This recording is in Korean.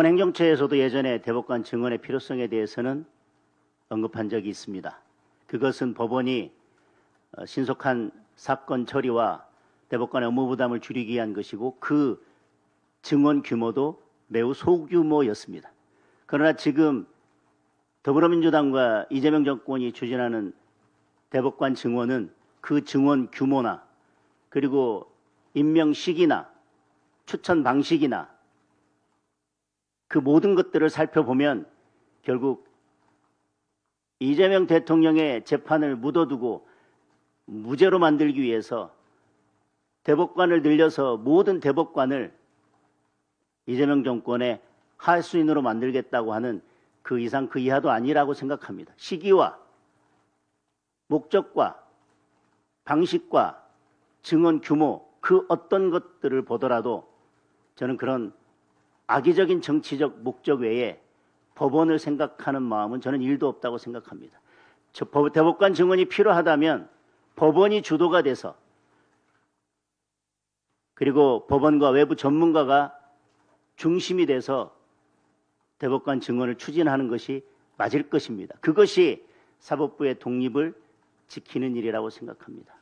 법원 행정처에서도 예전에 대법관 증언의 필요성에 대해서는 언급한 적이 있습니다. 그것은 법원이 어, 신속한 사건 처리와 대법관의 업무 부담을 줄이기 위한 것이고 그 증언 규모도 매우 소규모였습니다. 그러나 지금 더불어민주당과 이재명 정권이 추진하는 대법관 증언은 그 증언 규모나 그리고 임명 시기나 추천 방식이나 그 모든 것들을 살펴보면 결국 이재명 대통령의 재판을 묻어두고 무죄로 만들기 위해서 대법관을 늘려서 모든 대법관을 이재명 정권의 하수인으로 만들겠다고 하는 그 이상 그 이하도 아니라고 생각합니다. 시기와 목적과 방식과 증언 규모 그 어떤 것들을 보더라도 저는 그런 악의적인 정치적 목적 외에 법원을 생각하는 마음은 저는 일도 없다고 생각합니다. 대법관 증언이 필요하다면 법원이 주도가 돼서 그리고 법원과 외부 전문가가 중심이 돼서 대법관 증언을 추진하는 것이 맞을 것입니다. 그것이 사법부의 독립을 지키는 일이라고 생각합니다.